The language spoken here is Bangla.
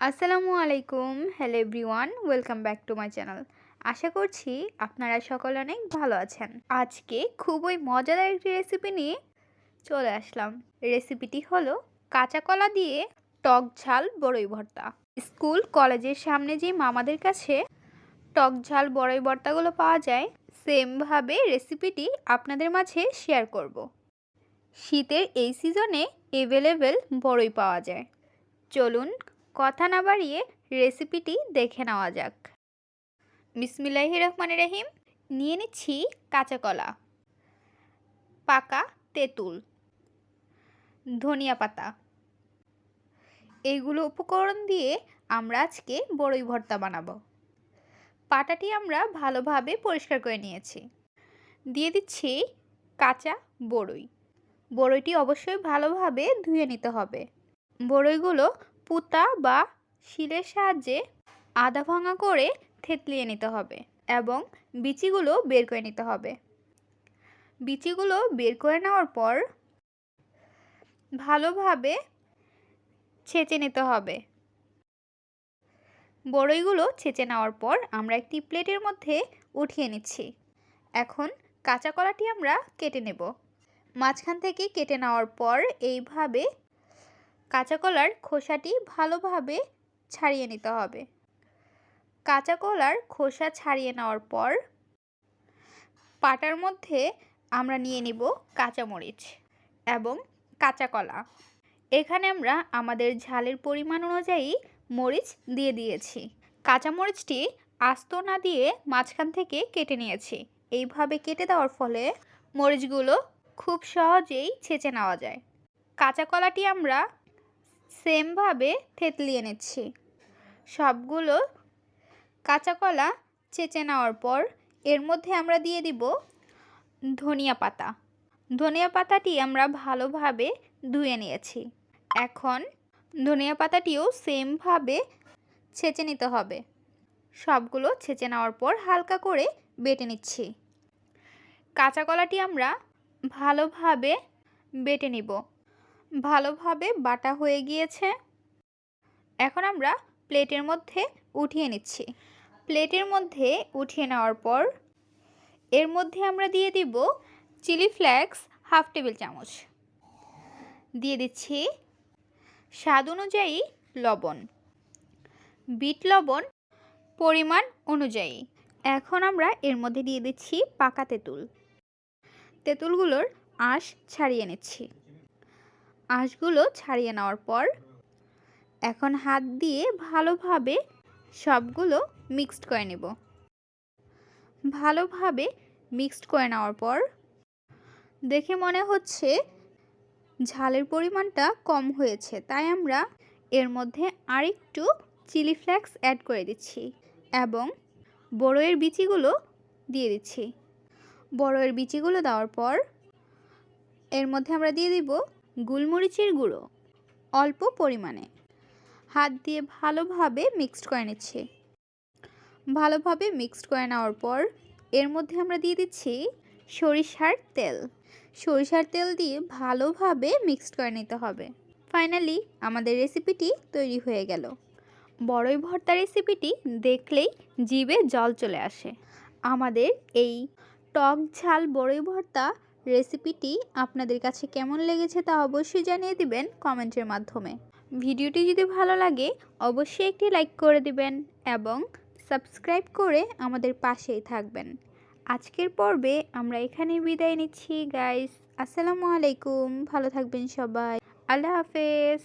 আসসালামু আলাইকুম hello everyone welcome back to my channel আশা করছি আপনারা সকলে অনেক ভালো আছেন। আজকে খুবই মজাদার একটি রেসিপি নিয়ে চলে আসলাম। রেসিপিটি হলো কাঁচা কলা দিয়ে টক ঝাল বড়ই ভর্তা। স্কুল, কলেজের সামনে যে মামাদের কাছে টক ঝাল বড়ই ভর্তাগুলো পাওয়া যায় সেমভাবে রেসিপিটি আপনাদের মাঝে শেয়ার করব। শীতের এই সিজনে এভেলেবেল বড়ই পাওয়া যায়। চলুন কথা না বাড়িয়ে রেসিপিটি দেখে নেওয়া যাক। বিসমিল্লাহ রহমান রহিম, নিয়ে নিচ্ছি কাঁচা কলা, পাকা তেঁতুল, ধনিয়া পাতা। এইগুলো উপকরণ দিয়ে আমরা আজকে বড়ই ভর্তা বানাবো। পাটাটি আমরা ভালোভাবে পরিষ্কার করে নিয়েছি। দিয়ে দিচ্ছি কাঁচা বড়ই। বড়ইটি অবশ্যই ভালোভাবে ধুয়ে নিতে হবে। বড়ইগুলো পুতা বা শিলের সাহায্যে আদা ভাঙা করে থেতলিয়ে নিতে হবে এবং বিচিগুলো বের করে নিতে হবে। বিচিগুলো বের করে নেওয়ার পর ভালোভাবে ছেঁচে নিতে হবে। বড়ইগুলো ছেঁচে নেওয়ার পর আমরা একটি প্লেটের মধ্যে উঠিয়ে নিচ্ছি। এখন কাঁচা কলাটি আমরা কেটে নেব। মাঝখান থেকে কেটে নেওয়ার পর এইভাবে কাঁচা কলার খোসাটি ভালোভাবে ছাড়িয়ে নিতে হবে। কাঁচা কলার খোসা ছাড়িয়ে নেওয়ার পর পাটার মধ্যে আমরা নিয়ে নিব কাঁচামরিচ এবং কাঁচা কলা। এখানে আমরা আমাদের ঝালের পরিমাণ অনুযায়ী মরিচ দিয়ে দিয়েছি। কাঁচামরিচটি আস্ত না দিয়ে মাঝখান থেকে কেটে নিয়েছি। এইভাবে কেটে দেওয়ার ফলে মরিচগুলো খুব সহজেই ছেঁচে নেওয়া যায়। কাঁচা কলাটি আমরা সেমভাবে থেতলিয়ে নিচ্ছি সবগুলো কাঁচা কলা চেঁচে নেওয়ার পর এর মধ্যে আমরা দিয়ে দিব ধনিয়া পাতা। ধনিয়া পাতাটি আমরা ভালোভাবে ধুয়ে নিয়েছি। এখন ধনিয়া পাতাটিও সেমভাবে ছেঁচে নিতে হবে। সবগুলো ছেঁচে নেওয়ার পর হালকা করে বেটে নিচ্ছি। কাঁচা কলাটি আমরা ভালোভাবে বেটে নিব। ভালোভাবে বাটা হয়ে গিয়েছে। এখন আমরা প্লেটের মধ্যে উঠিয়ে নিচ্ছি। প্লেটের মধ্যে উঠিয়ে নেওয়ার পর এর মধ্যে আমরা দিয়ে দিব চিলি ফ্লেক্স হাফ টেবিল চামচ। দিয়ে দিচ্ছি স্বাদ অনুযায়ী লবণ। বিট লবণ পরিমাণ অনুযায়ী। এখন আমরা এর মধ্যে দিয়ে দিচ্ছি পাকা তেঁতুল। তেঁতুলগুলোর আঁশ ছাড়িয়ে নিচ্ছি। আঁশগুলো ছাড়িয়ে নেওয়ার পর এখন হাত দিয়ে ভালোভাবে সবগুলো মিক্সড করে নেব। ভালোভাবে মিক্সড করে নেওয়ার পর দেখে মনে হচ্ছে ঝালের পরিমাণটা কম হয়েছে, তাই আমরা এর মধ্যে আরেকটু চিলি ফ্লেক্স অ্যাড করে দিচ্ছি এবং বড়ইয়ের বিচিগুলো দিয়ে দিচ্ছি। বড়ইয়ের বিচিগুলো দেওয়ার পর এর মধ্যে আমরা দিয়ে দিব গোলমরিচের গুঁড়ো, অল্প পরিমাণে। হাত দিয়ে ভালোভাবে মিক্সড করে নিচ্ছি। ভালোভাবে মিক্সড করে নেওয়ার পর এর মধ্যে আমরা দিয়ে দিচ্ছি সরিষার তেল। সরিষার তেল দিয়ে ভালোভাবে মিক্সড করে নিতে হবে। ফাইনালি আমাদের রেসিপিটি তৈরি হয়ে গেল। বড়ই ভর্তা রেসিপিটি দেখলেই জিভে জল চলে আসে। আমাদের এই টক ঝাল বড়ই ভর্তা রেসিপিটি আপনাদের কাছে কেমন লেগেছে তা অবশ্যই জানিয়ে দিবেন কমেন্টের মাধ্যমে। ভিডিওটি যদি ভালো লাগে, অবশ্যই একটি লাইক করে দিবেন এবং সাবস্ক্রাইব করে আমাদের পাশেই থাকবেন। আজকের পর্বে আমরা এখানেই বিদায় নিচ্ছি। গাইস, আসসালামু আলাইকুম। ভালো থাকবেন সবাই। আল্লাহ হাফেজ।